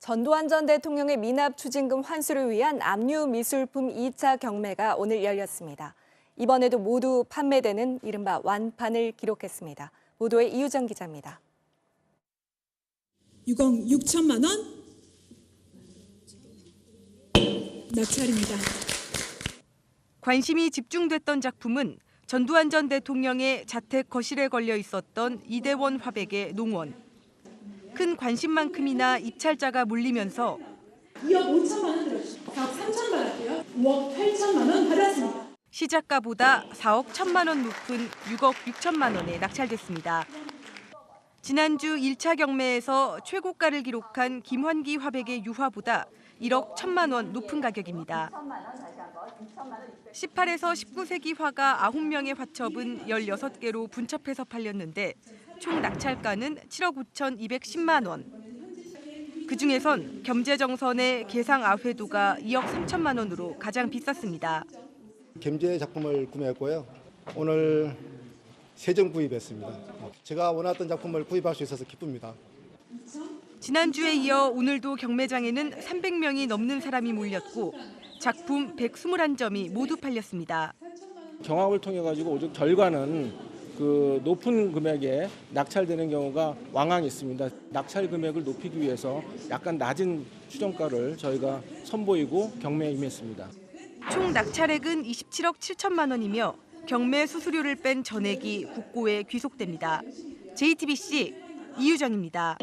전두환 전 대통령의 미납 추징금 환수를 위한 압류 미술품 2차 경매가 오늘 열렸습니다. 이번에도 모두 판매되는 이른바 완판을 기록했습니다. 보도에 이유정 기자입니다. 6억 6천만 원 낙찰입니다. 관심이 집중됐던 작품은 전두환 전 대통령의 자택 거실에 걸려 있었던 이대원 화백의 농원. 큰 관심만큼이나 입찰자가 몰리면서 2억 5천만 원 들어주시고 4억 3천 받았고요. 5억 8천만 원 받았습니다. 시작가보다 4억 1천만 원 높은 6억 6천만 원에 낙찰됐습니다. 지난주 1차 경매에서 최고가를 기록한 김환기 화백의 유화보다 1억 1천만 원 높은 가격입니다. 18에서 19세기 화가 9명의 화첩은 16개로 분첩해서 팔렸는데 총 낙찰가는 7억 5천 210만 원. 그중에선 겸재정선의 개상 아회도가 2억 3천만 원으로 가장 비쌌습니다. gem제 작품을 구매했고요. 오늘 세점 구입했습니다. 제가 원했던 작품을 구입할 수 있어서 기쁩니다. 지난주에 이어 오늘도 경매장에는 300명이 넘는 사람이 몰렸고 작품 121점이 모두 팔렸습니다. 경합을 통해 가지고 오직 결과는 그 높은 금액에 낙찰되는 경우가 왕왕 있습니다. 낙찰 금액을 높이기 위해서 약간 낮은 추정가를 저희가 선보이고 경매에 임했습니다. 총 낙찰액은 27억 7천만 원이며 경매 수수료를 뺀 전액이 국고에 귀속됩니다. JTBC 이유정입니다.